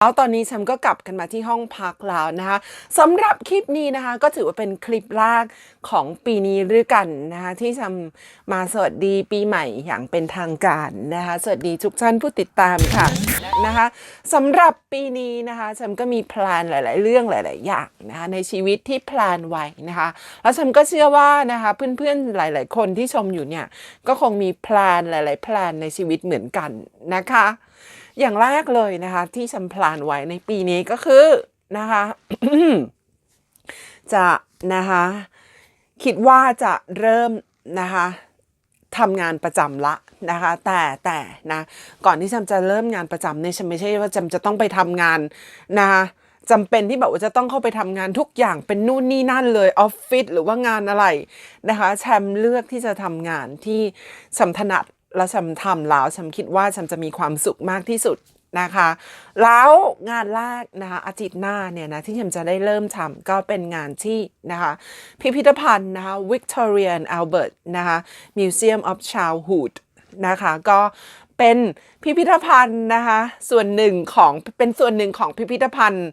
แล้วตอนนี้ฉันก็กลับกันมาที่ห้องพักแล้วนะคะสำหรับคลิปนี้นะคะ ก็ถือว่าเป็นคลิปแรกของปีนี้ด้วยกันนะคะที่ฉันมาสวัสดีปีใหม่อย่างเป็นทางการนะคะสวัสดีทุกท่านผู้ติดตามค่ะนะคะสำหรับปีนี้นะคะฉันก็มีแพลนหลาย ๆ เรื่องหลาย ๆ อย่างนะคะในชีวิตที่แพลนไว้นะคะแล้วฉันก็เชื่อว่านะคะเพื่อน ๆ หลาย ๆ คนที่ชมอยู่เนี่ยก็คงมีแพลนหลาย ๆ แพลนในชีวิตเหมือนกันนะคะ อย่างแรกเลยนะคะ ที่ฉันพลานไว้ในปีนี้ก็คือนะคะจะนะคะคิดว่าจะเริ่มนะคะทำงานประจำละนะคะ แต่แต่นะก่อนที่ฉันจะเริ่มงานประจำเนี่ยฉันไม่ใช่ว่าฉันจะต้องไปทำงานนะคะจำเป็นที่แบบว่าจะต้องเข้าไปทำงานทุกอย่างเป็นนู่นนี่นั่นเลยออฟฟิศหรือว่างานอะไรนะคะแชมเลือกที่จะทำงานที่ฉันถนัด แล้วฉันทำแล้วฉันคิดว่าฉันจะมีความสุขมากที่สุดนะคะ แล้วงานแรกนะคะอาทิตย์หน้าเนี่ยนะที่ฉันจะได้เริ่มทำก็เป็นงานที่นะคะพิพิธภัณฑ์นะคะ Victoria and Albert นะคะ Museum of Childhood นะคะก็เป็นพิพิธภัณฑ์นะคะส่วนหนึ่งของเป็นส่วนหนึ่งของพิพิธภัณฑ์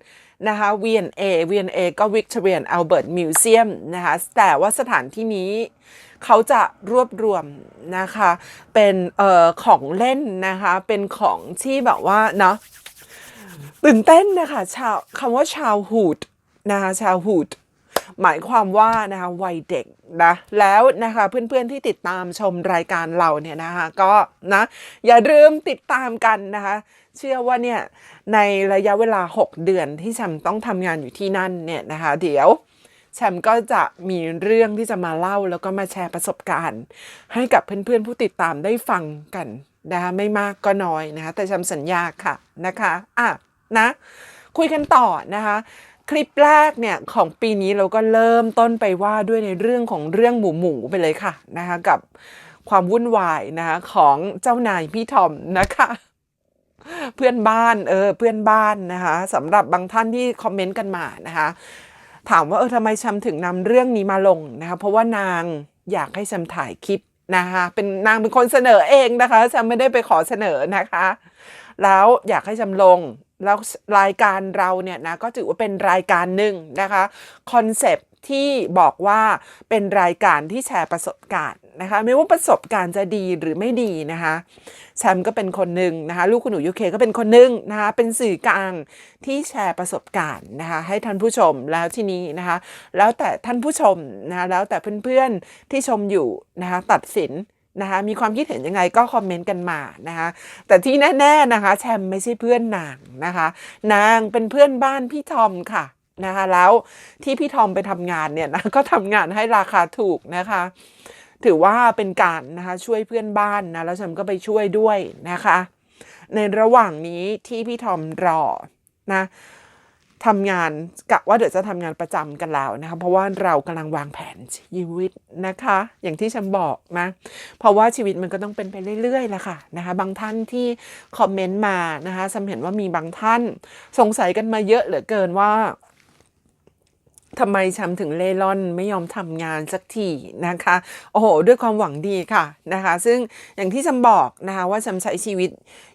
นะคะ V&A V&A ก็ Victoria and Albert Museum นะคะแต่ว่าสถานที่นี้ เขาจะรวบรวมนะคะเป็นเอ่อของเล่นนะคะเป็นของที่แบบว่าเนาะตื่นเต้นนะคะชาวคำว่าชาวฮูดนะคะชาวฮูดหมายความว่านะคะวัยเด็กนะแล้วนะคะเพื่อนๆที่ติดตามชมรายการเราเนี่ยนะคะก็นะอย่าลืมติดตามกันนะคะเชื่อว่าเนี่ยในระยะเวลา 6 เดือนที่ฉันต้องทำงานอยู่ที่นั่นเนี่ยนะคะเดี๋ยว แชมป์ก็จะมีเรื่องที่จะมาเล่าแล้วก็มาแชร์ประสบการณ์ ให้กับเพื่อนๆผู้ติดตามได้ฟังกันนะคะไม่มากก็น้อยนะคะ แต่แชมป์สัญญาค่ะนะคะอะนะ คุยกันต่อนะคะคลิปแรกเนี่ยของปีนี้เราก็เริ่มต้นไปว่าด้วยในเรื่องของเรื่องหมูหมูๆไปเลยค่ะนะคะกับความวุ่นวายนะคะของเจ้านายพี่ทอมนะคะเพื่อนบ้านเออเพื่อนบ้านนะคะสำหรับบางท่านที่คอมเมนต์กันมานะคะ ถามว่าเออทำไมแชมถึงนำเรื่องนี้มาลงนะคะเพราะว่านางอยากให้แชมถ่ายคลิปนะคะเป็นนางเป็นคนเสนอเองนะคะแชมไม่ได้ไปขอเสนอนะคะ แล้วอยากให้แชมลงแล้วรายการเราเนี่ยนะก็ถือว่าเป็นรายการหนึ่งนะคะคอนเซปที่บอกว่าเป็นรายการที่แชร์ประสบการณ์ นะคะไม่ว่าประสบการณ์จะดีหรือไม่ดีนะคะแชมก็เป็นคนหนึ่งนะคะลูกคุณหนูยูเคก็เป็นคนหนึ่งนะคะเป็นสื่อกลางที่แชร์ประสบการณ์นะคะให้ท่านผู้ชมแล้วที่นี้นะคะแล้วแต่ท่านผู้ชมนะคะแล้วแต่เพื่อนๆที่ชมอยู่นะคะตัดสินนะคะมีความคิดเห็นยังไงก็คอมเมนต์กันมานะคะแต่ที่แน่ๆนะคะแชมไม่ใช่เพื่อนนางนะคะนางเป็นเพื่อนบ้านพี่ทอมค่ะนะคะแล้วที่พี่ทอมไปทำงานเนี่ยนะก็ทำงานให้ราคาถูกนะคะ ถือว่าเป็นการนะคะช่วยเพื่อนบ้านนะแล้วแชมก็ไปช่วยด้วยนะคะ ในระหว่างนี้ที่พี่ทอมรอนะทำงานกะว่าเดี๋ยวจะทำงานประจำกันแล้วนะคะเพราะว่าเรากำลังวางแผนชีวิตนะคะ อย่างที่ฉันบอกนะเพราะว่าชีวิตมันก็ต้องเป็นไปเรื่อยๆแหละค่ะนะคะ บางท่านที่คอมเมนต์มานะคะฉันเห็นว่ามีบางท่านสงสัยกันมาเยอะเหลือเกินว่า ทำไมแชมถึงเล่ร่อนไม่ยอมทำงานสักทีนะคะ โอ้โห ด้วยความหวังดีค่ะนะคะ ซึ่งอย่างที่แชมบอกนะคะว่าแชมใช้ชีวิต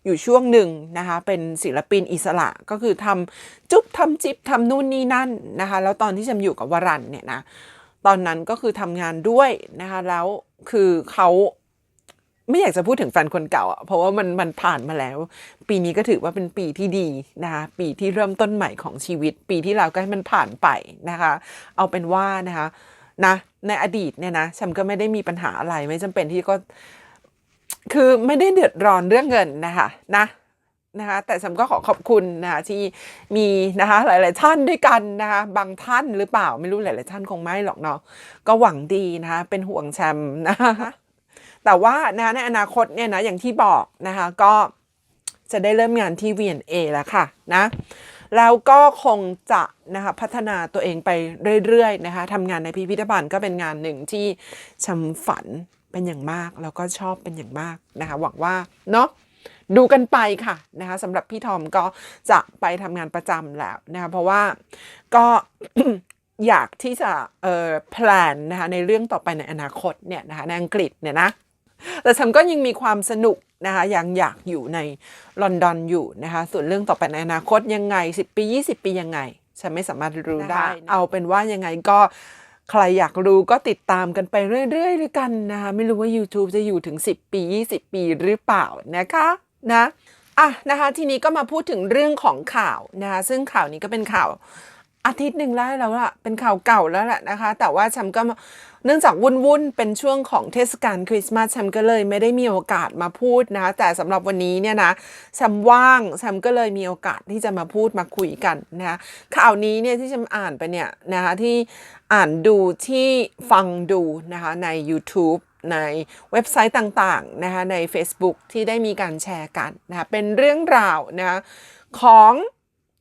อยู่ช่วงหนึ่งนะคะ เป็นศิลปินอิสระก็คือทำจุ๊บทำจิ๊บทำนู่นนี่นั่นนะคะ แล้วตอนที่แชมอยู่กับวรันเนี่ยนะ ตอนนั้นก็คือทำงานด้วยนะคะ แล้วคือเขา ไม่อยากจะพูดถึงแฟนคนเก่าอะเพราะว่ามันมันผ่านมาแล้ว ปีนี้ก็ถือว่าเป็นปีที่ดีนะคะปีที่เริ่มต้นใหม่ของชีวิต ปีที่แล้วก็ให้มันผ่านไปนะคะ เอาเป็นว่านะคะนะในอดีตเนี่ยนะฉันก็ไม่ได้มีปัญหาอะไรไม่จำเป็นที่ก็ คือไม่ได้เดือดร้อนเรื่องเงินนะคะนะนะคะแต่ฉันก็ขอขอบคุณนะคะที่มีนะคะหลาย ๆ ท่านด้วยกันนะคะบางท่านหรือเปล่าไม่รู้หลาย ๆ ท่านคงไม่หรอกเนาะก็หวังดีนะคะเป็นห่วงแชมป์นะคะ แต่ว่านะในอนาคตเนี่ยนะอย่างที่บอกนะคะก็จะได้เริ่มงานที่ V&A แล้วค่ะนะแล้วก็คงจะนะคะพัฒนาตัวเองไปเรื่อยๆนะคะทำงานในพิพิธภัณฑ์ก็เป็นงานหนึ่งที่ชำฝันเป็นอย่างมาก แล้วก็ชอบเป็นอย่างมากนะคะหวังว่าเนาะดูกันไปค่ะนะคะสำหรับพี่ทอมก็จะไปทำงานประจำแล้วนะคะเพราะว่าก็อยากที่จะเอ่อแพลนนะคะในเรื่องต่อไปในอนาคตเนี่ยนะคะในอังกฤษเนี่ยนะ แต่ฉันก็ยังมีความสนุกนะคะยังอยากอยู่ในลอนดอนอยู่นะคะส่วนเรื่องต่อไปในอนาคตยังไง 10 ปี 20 ปียังไง ฉันไม่สามารถรู้ได้ เอาเป็นว่ายังไงก็ใครอยากรู้ก็ติดตามกันไปเรื่อยๆด้วยกันนะคะไม่รู้ว่า YouTube จะอยู่ถึง 10 ปี 20 ปีหรือเปล่านะคะนะอะนะคะทีนี้ก็มาพูดถึงเรื่องของข่าวนะคะซึ่งข่าวนี้ก็เป็นข่าวอาทิตย์หนึ่งได้แล้วล่ะเป็นข่าวเก่าแล้วแหละนะคะ แต่ว่าฉันก็ เนื่องจากวุ่นวุ่นๆเป็นช่วงของเทศกาลคริสต์มาสฉันก็เลยไม่ได้มีโอกาสมาพูดนะ แต่สำหรับวันนี้เนี่ยนะฉันว่างฉันก็เลยมีโอกาสที่จะมาพูดมาคุยกันนะคะข่าวนี้เนี่ยที่ฉันอ่านไปเนี่ยนะคะที่อ่านดูที่ฟังดูนะคะใน YouTube ในเว็บไซต์ต่างๆนะคะใน Facebook ที่ได้มีการแชร์กันนะคะเป็นเรื่องราวนะคะของ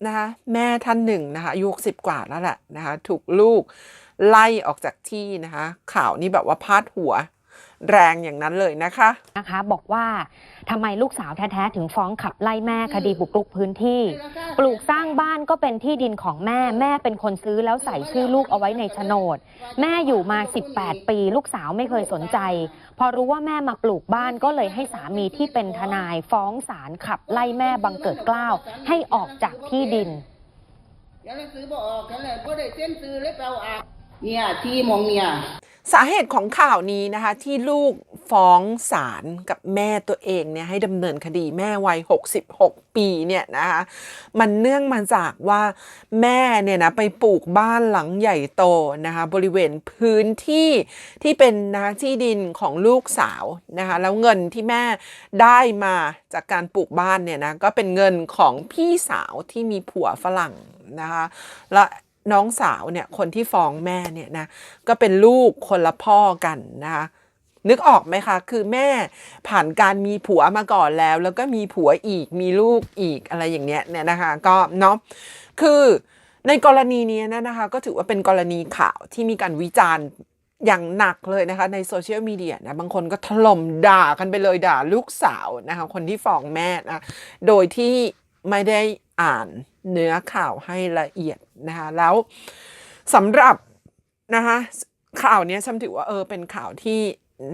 นะคะแม่ท่านหนึ่งนะคะอายุสิบกว่าแล้วแหละนะคะถูกลูก ไล่ออกจากที่นะคะ ข่าวนี้แบบว่าพาดหัว แรงอย่างนั้นเลยนะคะนะคะ บอกว่าทำไมลูกสาวแท้ๆ ถึงฟ้องขับไล่แม่คดีบุกรุกพื้นที่ ปลูกสร้างบ้านก็เป็นที่ดินของแม่แม่เป็นคนซื้อแล้วใส่ชื่อลูกเอาไว้ในโฉนด แม่อยู่มา 18 ปี ลูกสาวไม่เคยสนใจ พอรู้ว่าแม่มาปลูกบ้านก็เลยให้สามีที่เป็นทนายฟ้องศาลขับไล่แม่บังเกิดเกล้าวให้ออกจากที่ดินยังเลยซื้อบ่ออกกันเลยบ่ได้เส้นซื้อเลยเปล่าอะ เนี่ยที่มองเนี่ยสาเหตุของข่าวนี้นะคะที่ลูกฟ้องศาลกับแม่ตัวเองเนี่ยให้ดำเนินคดีแม่วัย 66 ปีเนี่ยนะคะมันเนื่องมาจากว่าแม่เนี่ยนะไปปลูกบ้านหลังใหญ่โตนะคะบริเวณพื้นที่ที่เป็นนะะที่ดินของลูกสาวนะคะแล้วเงินที่แม่ได้มาจากการปลูกบ้านเนี่ยนะก็เป็นเงินของพี่สาวที่มีผัวฝรั่งนะคะและ น้องสาวเนี่ยคนที่ฟ้องแม่เนี่ยนะก็เป็นลูกคนละพ่อกันนะคะนึกออกไหมคะ คือแม่ผ่านการมีผัวมาก่อนแล้ว แล้วก็มีผัวอีกมีลูกอีกอะไรอย่างเงี้ยเนี่ยนะคะ ก็เนาะคือในกรณีนี้นะนะคะ ก็ถือว่าเป็นกรณีข่าวที่มีการวิจารณ์อย่างหนักเลยนะคะ ในโซเชียลมีเดียนะบางคนก็ถล่มด่ากันไปเลยด่าลูกสาวนะคะ คนที่ฟ้องแม่นะโดยที่ไม่ได้อ่าน เนื้อข่าวให้ละเอียดนะคะแล้วสำหรับนะคะข่าวนี้ฉันถือว่าเออเป็นข่าวที่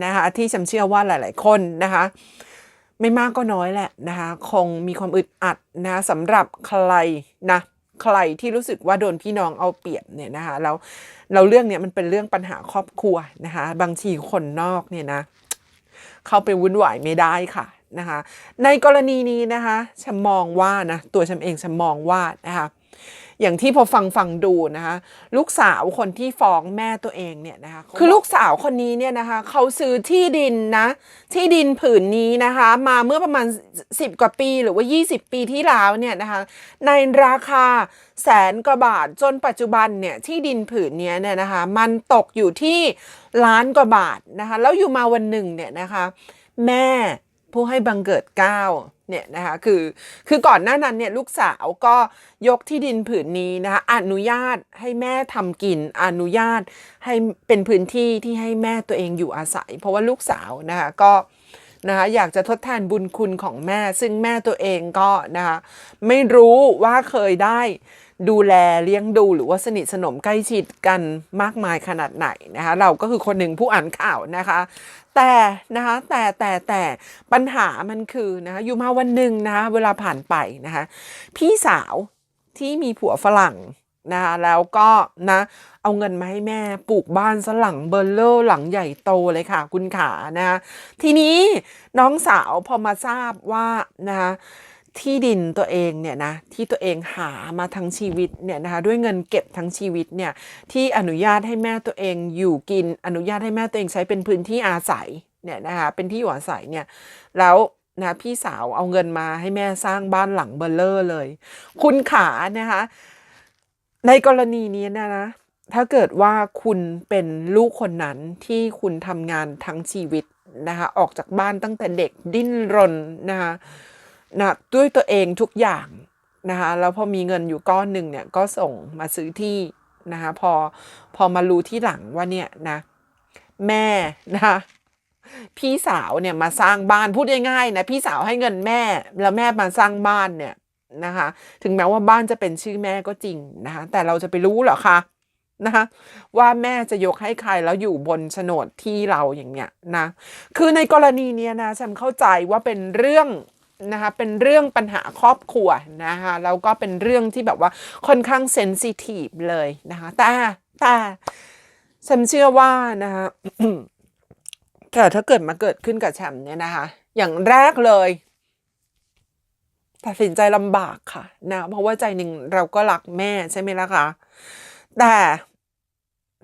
นะคะที่ฉันเชื่อว่าหลาย ๆ คนนะคะไม่มากก็น้อยแหละนะคะคงมีความอึดอัดนะสำหรับใครนะใครที่รู้สึกว่าโดนพี่น้องเอาเปรียบเนี่ยนะคะแล้วเราเรื่องเนี้ยมันเป็นเรื่องปัญหาครอบครัวนะคะบางทีคนนอกเนี่ยนะเข้าไปวุ่นวายไม่ได้ค่ะ นะคะในกรณีนี้นะคะฉันมองว่านะตัวฉันเองฉันมองว่านะคะอย่างที่พอฟังฟังดูนะคะลูกสาวคนที่ฟ้องแม่ตัวเองเนี่ยนะคะคือลูกสาวคนนี้เนี่ยนะคะเขาซื้อที่ดินนะที่ดินผืนนี้นะคะมาเมื่อประมาณ 10 กว่าปีหรือว่า 20 ปีที่แล้วเนี่ยนะคะในราคาแสนกว่าบาทจนปัจจุบันเนี่ยที่ดินผืนนี้เนี่ยนะคะมันตกอยู่ที่ล้านกว่าบาทนะคะแล้วอยู่มาวันหนึ่งเนี่ยนะคะแม่ ผู้ให้บังเกิดเก้าเนี่ยนะคะคือคือก่อนหน้านั้นเนี่ยลูกสาวก็ยกที่ดินผืนนี้นะคะอนุญาตให้แม่ทำกิน อนุญาตให้เป็นพื้นที่ที่ให้แม่ตัวเองอยู่อาศัย เพราะว่าลูกสาวนะคะก็นะคะอยากจะทดแทนบุญคุณของแม่ ซึ่งแม่ตัวเองก็นะคะไม่รู้ว่าเคยได้ ดูแลเลี้ยงดูหรือว่าสนิทสนมใกล้ชิดกันมากมายขนาดไหนนะคะเราก็คือคนหนึ่งผู้อ่านข่าวนะคะแต่นะคะแต่แต่แต่ปัญหามันคือนะคะอยู่มาวันหนึ่งนะคะเวลาผ่านไปนะคะพี่สาวที่มีผัวฝรั่งนะคะแล้วก็นะเอาเงินมาให้แม่ปลูกบ้านซะหลังเบอร์เลอร์หลังใหญ่โตเลยค่ะ คุณขานะคะทีนี้น้องสาวพอมาทราบว่านะคะ ที่ดินตัวเองเนี่ยนะที่ตัวเองหามาทั้งชีวิตเนี่ยนะคะด้วยเงินเก็บทั้งชีวิตเนี่ยที่อนุญาตให้แม่ตัวเองอยู่กิน อนุญาตให้แม่ตัวเองใช้เป็นพื้นที่อาศัยเนี่ยนะคะเป็นที่อยู่อาศัยเนี่ยแล้วนะพี่สาวเอาเงินมาให้แม่สร้างบ้านหลังเบลเลอร์เลย คุณขานะคะในกรณีนี้นะนะถ้าเกิดว่าคุณเป็นลูกคนนั้นที่คุณทำงานทั้งชีวิตนะคะออกจากบ้านตั้งแต่เด็กดิ้นรนนะคะ นะด้วยตัวเองทุกอย่างนะคะแล้วพอมีเงินอยู่ก้อนหนึ่งเนี่ยก็ส่งมาซื้อที่นะคะพอพอมารู้ที่หลังว่าเนี่ยนะแม่นะคะพี่สาวเนี่ยมาสร้างบ้านพูดง่ายๆนะพี่สาวให้เงินแม่ แล้วแม่มาสร้างบ้านเนี่ยนะคะถึงแม้ว่าบ้านจะเป็นชื่อแม่ก็จริงนะคะแต่เราจะไปรู้หรอคะนะคะว่าแม่จะยกให้ใครแล้วอยู่บนโฉนดที่เราอย่างเนี้ยนะคือในกรณีเนี้ยนะฉันเข้าใจว่าเป็นเรื่อง นะคะเป็นเรื่องปัญหาครอบครัวนะคะแล้วก็เป็นเรื่องที่แบบว่าค่อนข้างเซนซิทีฟเลยนะคะแต่แต่ฉันเชื่อว่านะคะแต่ถ้าเกิดมาเกิดขึ้นกับแชมป์เนี่ยนะคะ อย่างแรกเลยตัดสินใจลำบากค่ะนะเพราะว่าใจหนึ่งเราก็รักแม่ใช่ไหมล่ะคะแต่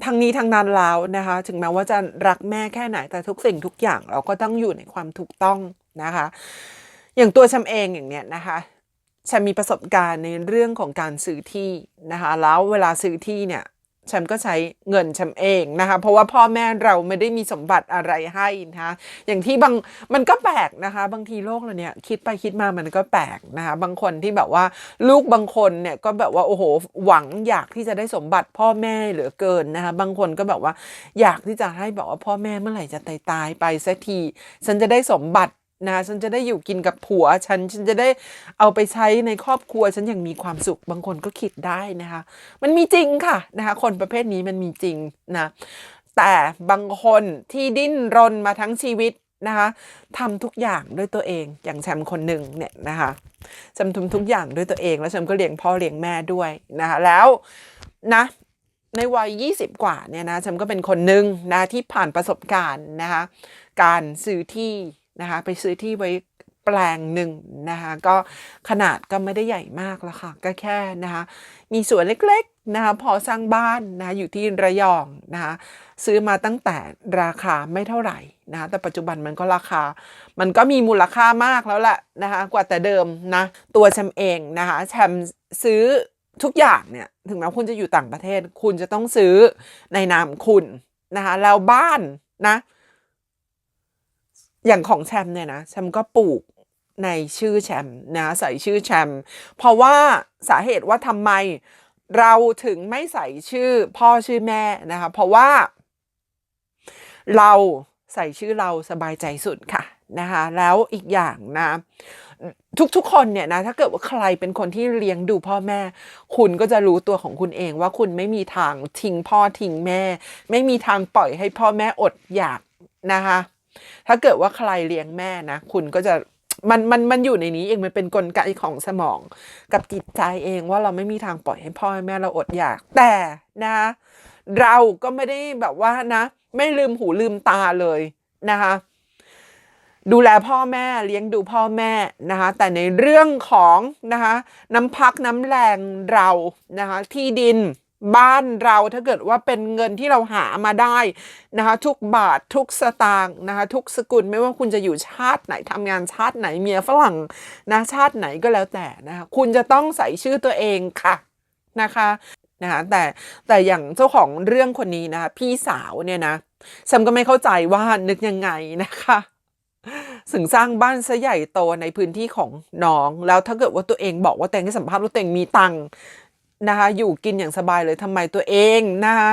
ทั้งนี้ทั้งนั้นแล้วนะคะ ถึงแม้ว่าจะรักแม่แค่ไหนแต่ทุกสิ่งทุกอย่างเราก็ต้องอยู่ในความถูกต้องนะคะ อย่างตัวฉันเองอย่างเนี้ยนะคะฉันมีประสบการณ์ในเรื่องของการซื้อที่นะคะแล้วเวลาซื้อที่เนี่ยฉันก็ใช้เงินฉันเองนะคะ เพราะว่าพ่อแม่เราไม่ได้มีสมบัติอะไรให้นะคะอย่างที่บางมันก็แปลกนะคะ บางทีโลกเราเนี่ยคิดไปคิดมามันก็แปลกนะคะบางคนที่แบบว่าลูกบางคนเนี่ยก็แบบว่าโอ้โหหวังอยากที่จะได้สมบัติพ่อแม่เหลือเกินนะคะบางคนก็แบบว่าอยากที่จะให้แบบว่าพ่อแม่เมื่อไหร่จะตายตายไปสักทีฉันจะได้สมบัติ นะฉันจะได้อยู่กินกับผัว ฉันฉันจะได้เอาไปใช้ในครอบครัว ฉันอย่างมีความสุขบางคนก็คิดได้นะคะ มันมีจริงค่ะนะคะคนประเภทนี้มันมีจริงนะแต่บางคนที่ดิ้นรนมาทั้งชีวิตนะคะทำทุกอย่างด้วยตัวเองอย่างแชมป์คนหนึ่งเนี่ยนะคะแชมป์ทำทุกอย่างด้วยตัวเอง แล้วแชมป์ก็เลี้ยงพ่อเลี้ยงแม่ด้วยนะคะแล้วนะในวัย 20 กว่าเนี่ยนะแชมป์ก็เป็นคนหนึ่งนะที่ผ่านประสบการณ์นะคะการซื้อที่ นะคะ ไปซื้อที่ไว้แปลงหนึ่งนะคะ ก็ขนาดก็ไม่ได้ใหญ่มากแล้วค่ะ ก็แค่นะคะ มีสวนเล็กๆนะคะ พอสร้างบ้านนะคะอยู่ที่ระยองนะคะ ซื้อมาตั้งแต่ราคาไม่เท่าไหร่นะคะแต่ปัจจุบันมันก็ราคา มันก็มีมูลค่ามากแล้วแหละนะคะ กว่าแต่เดิมนะ ตัวแชมเองนะคะ แชมซื้อทุกอย่างเนี่ย ถึงแม้คุณจะอยู่ต่างประเทศ คุณจะต้องซื้อในนามคุณนะคะ แล้วบ้านนะ อย่างของแชมป์เนี่ยนะแชมป์ก็ปลูกในชื่อแชมป์นะใส่ชื่อแชมป์เพราะว่าสาเหตุว่าทำไมเราถึงไม่ใส่ชื่อพ่อชื่อแม่นะคะ เพราะว่า เราใส่ชื่อเราสบายใจสุดค่ะนะคะแล้วอีกอย่างนะ ทุกๆคนเนี่ยนะถ้าเกิดว่าใครเป็นคนที่เลี้ยงดูพ่อแม่ คุณก็จะรู้ตัวของคุณเองว่าคุณไม่มีทางทิ้งพ่อทิ้งแม่ ไม่มีทางปล่อยให้พ่อแม่อดอยากนะคะ ถ้าเกิดว่าใครเลี้ยงแม่นะ คุณก็จะมันมันมันอยู่ในนี้เองมันเป็นกลไกของสมอง กับจิตใจเองว่าเราไม่มีทางปล่อยให้พ่อให้แม่เราอดอยาก แต่นะ เราก็ไม่ได้แบบว่านะ ไม่ลืมหูลืมตาเลยนะคะดูแลพ่อแม่เลี้ยงดูพ่อแม่นะคะแต่ในเรื่องของนะคะน้ำพักน้ำแรงเรานะคะที่ดิน บ้านเราถ้าเกิดว่าเป็นเงินที่เราหามาได้นะคะทุกบาททุกสตางค์นะคะทุกสกุลไม่ว่าคุณจะอยู่ชาติไหนทำงานชาติไหนเมียฝรั่งนะชาติไหนก็แล้วแต่นะคะคุณจะต้องใส่ชื่อตัวเองค่ะนะคะนะคะแต่แต่อย่างเจ้าของเรื่องคนนี้นะคะพี่สาวเนี่ยนะฉันก็ไม่เข้าใจว่านึกยังไงนะคะถึงสร้างบ้านซะใหญ่โตในพื้นที่ของน้อง แล้วถ้าเกิดว่าตัวเองบอกว่าตัวเองให้สัมภาษณ์ว่าตัวเองมีตัง นะคะอยู่กินอย่างสบายเลยทำไมตัวเองนะคะ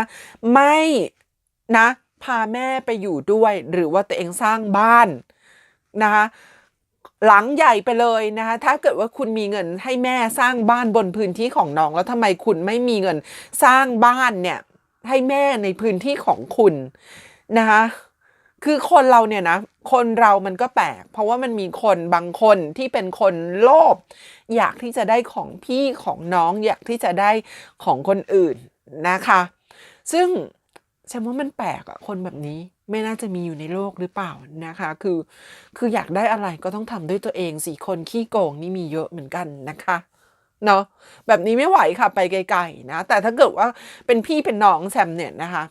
ไม่นะพาแม่ไปอยู่ด้วย หรือว่าตัวเองสร้างบ้านนะคะหลังใหญ่ไปเลยนะคะถ้าเกิดว่าคุณมีเงินให้แม่สร้างบ้านบนพื้นที่ของน้อง แล้วทำไมคุณไม่มีเงินสร้างบ้านเนี่ยให้แม่ในพื้นที่ของคุณนะคะ คือคนเราเนี่ยนะ คนเรามันก็แปลก เพราะว่ามันมีคนบางคนที่เป็นคนโลภอยากที่จะได้ของพี่ของน้องอยากที่จะได้ของคนอื่นนะคะ ซึ่งฉันว่ามันแปลกอะคนแบบนี้ไม่น่าจะมีอยู่ในโลกหรือเปล่านะคะ คือคืออยากได้อะไรก็ต้องทำด้วยตัวเองสี่คนขี้โกงนี่มีเยอะเหมือนกันนะคะเนาะแบบนี้ไม่ไหวค่ะไปไกลๆนะ แต่ถ้าเกิดว่าเป็นพี่เป็นน้องแซมเนี่ยนะคะ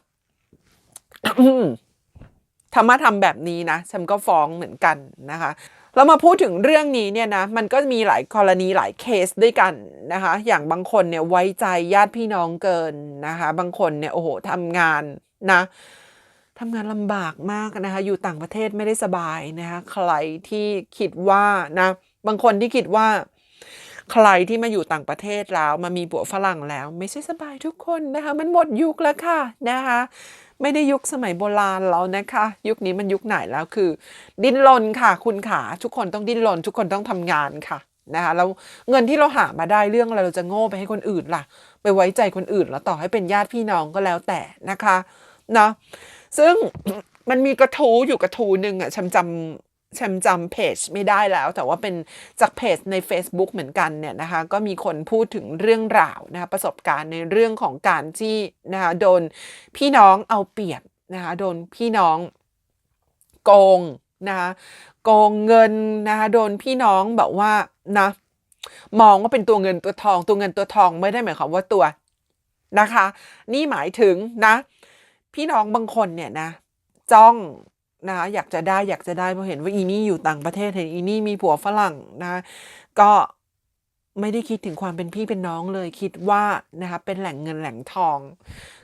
ถ้ามาทำแบบนี้นะฉันก็ฟ้องเหมือนกันนะคะเรามาพูดถึงเรื่องนี้เนี่ยนะมันก็มีหลายกรณีหลายเคสด้วยกันนะคะ อย่างบางคนเนี่ยไว้ใจญาติพี่น้องเกินนะคะ บางคนเนี่ยโอ้โหทำงานนะทำงานลำบากมากนะคะ อยู่ต่างประเทศไม่ได้สบายนะคะ ใครที่คิดว่านะ บางคนที่คิดว่า ใครที่มาอยู่ต่างประเทศแล้วมามีผัวฝรั่งแล้ว ไม่ใช่สบายทุกคนนะคะ มันหมดยุคแล้วค่ะนะคะไม่ได้ยุคสมัยโบราณแล้วนะคะ ยุคนี้มันยุคไหนแล้วคือ ดิ้นรนค่ะ คุณขาทุกคนต้องดิ้นรนทุกคนต้องทำงานค่ะนะคะแล้วเงินที่เราหามาได้เรื่องอะไรเราจะโง่ไปให้คนอื่นล่ะ ไปไว้ใจคนอื่นแล้วต่อให้เป็นญาติพี่น้องก็แล้วแต่นะคะเนาะซึ่งมันมีกระทูอยู่กระทูหนึ่งอะฉันจำ ฉันจำเพจไม่ได้แล้ว แต่ว่าเป็นจากเพจใน Facebook เหมือนกันเนี่ยนะคะก็มีคนพูดถึงเรื่องราวนะคะประสบการณ์ในเรื่องของการที่นะคะโดนพี่น้องเอาเปรียบนะคะโดนพี่น้องโกงนะคะโกงเงินนะคะโดนพี่น้องแบบว่านะมองว่าเป็นตัวเงินตัวทอง ตัวเงินตัวทองไม่ได้หมายความว่าตัวนะคะ นี่หมายถึงนะ พี่น้องบางคนเนี่ยนะจ้อง นะคะอยากจะได้อยากจะได้เพราะเห็นว่าอีนี่อยู่ต่างประเทศเห็นอีนี่มีผัวฝรั่งนะก็ไม่ได้คิดถึงความเป็นพี่เป็นน้องเลยคิดว่านะคะเป็นแหล่งเงินแหล่งทอง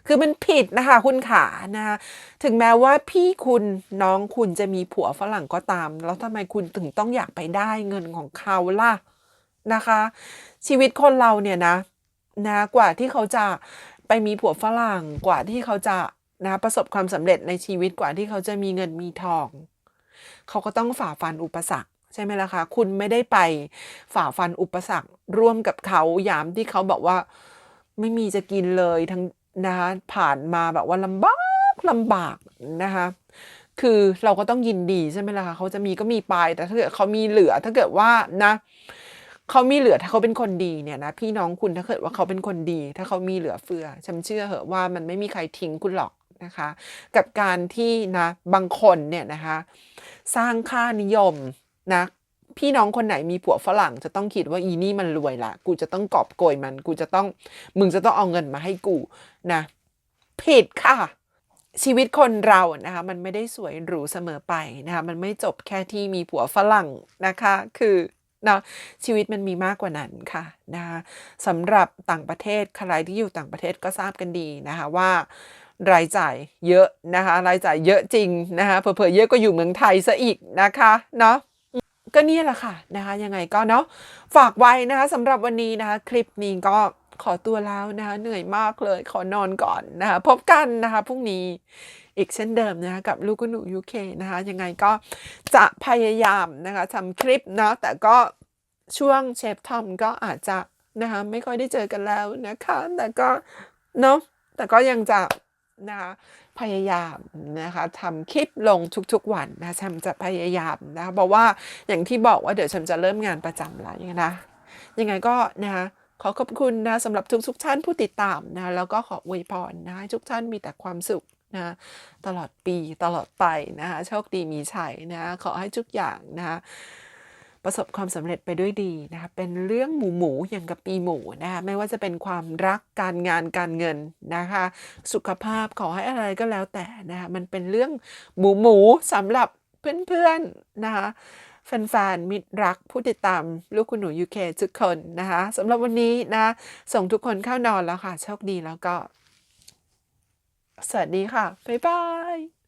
คือมันผิดนะคะคุณขานะคะถึงแม้ว่าพี่คุณน้องคุณจะมีผัวฝรั่งก็ตาม แล้วทำไมคุณถึงต้องอยากไปได้เงินของเขาล่ะนะคะ ชีวิตคนเราเนี่ยนะนะกว่าที่เขาจะไปมีผัวฝรั่งกว่าที่เขาจะ นะประสบความสำเร็จในชีวิตกว่าที่เขาจะมีเงินมีทอง เขาก็ต้องฝ่าฟันอุปสรรคใช่ไหมล่ะคะ คุณไม่ได้ไปฝ่าฟันอุปสรรคร่วมกับเขายามที่เขาบอกว่าไม่มีจะกินเลยทั้งนะคะผ่านมาแบบว่าลำบากลำบากนะคะคือเราก็ต้องยินดีใช่ไหมล่ะคะเขาจะมีก็มีไปแต่ถ้าเกิดเขามีเหลือถ้าเกิดว่านะเขามีเหลือถ้าเขาเป็นคนดีเนี่ยนะพี่น้องคุณถ้าเกิดว่าเขาเป็นคนดี ถ้าเขามีเหลือเฟือฉันเชื่อเหอะว่ามันไม่มีใครทิ้งคุณหรอก นะคะ กับการที่นะบางคนเนี่ยนะคะสร้างค่านิยมนะพี่น้องคนไหนมีผัวฝรั่งจะต้องคิดว่าอีนี่มันรวยละกูจะต้องกอบโกยมัน กูจะต้องมึงจะต้องเอาเงินมาให้กูนะผิดค่ะ ชีวิตคนเรานะคะ มันไม่ได้สวยหรูเสมอไปนะคะมันไม่จบแค่ที่มีผัวฝรั่งนะคะ คือนะชีวิตมันมีมากกว่านั้นค่ะนะคะสำหรับต่างประเทศใครที่อยู่ต่างประเทศก็ทราบกันดีนะคะว่า รายจ่ายเยอะนะคะ รายจ่ายเยอะจริงนะคะเผลอๆเยอะก็อยู่เมืองไทยซะอีกนะคะเนาะก็เนี่ยแหละค่ะนะคะยังไงก็เนาะฝากไว้นะคะสำหรับวันนี้นะคะคลิปนี้ก็ขอตัวแล้วนะคะเหนื่อยมากเลยขอนอนก่อนนะคะพบกันนะคะพรุ่งนี้อีกเช่นเดิมนะคะกับลูกกุหนูยูเคนะคะยังไงก็จะพยายามนะคะทำคลิปเนาะแต่ก็ช่วงเชฟทอมก็อาจจะนะคะไม่ค่อยได้เจอกันแล้วนะคะแต่ก็เนาะแต่ก็ยังจะ นะคะพยายามนะคะทำคลิปลงทุกๆวันนะฉันจะพยายามนะคะเพราะว่าอย่างที่บอกว่าเดี๋ยวฉันจะเริ่มงานประจำแล้วนะยังไงก็นะคะขอขอบคุณนะสำหรับทุกๆท่านผู้ติดตามนะแล้วก็ขออวยพรนะให้ทุกท่านมีแต่ความสุขนะตลอดปีตลอดไปนะคะโชคดีมีชัยนะขอให้ทุกอย่างนะ ประสบความสำเร็จไปด้วยดีนะคะเป็นเรื่องหมูหมูอย่างกับปีหมูนะคะไม่ว่าจะเป็นความรักการงานการเงินนะคะ สุขภาพขอให้อะไรก็แล้วแต่นะคะมันเป็นเรื่องหมูหมูสำหรับเพื่อนๆนะคะแฟนๆมิตรรักผู้ติดตาม ลูกคุณหนูยูเคทุกคนนะคะสำหรับวันนี้นะส่งทุกคนเข้านอนแล้วค่ะ โชคดีแล้วก็ สวัสดีค่ะ บ๊ายบาย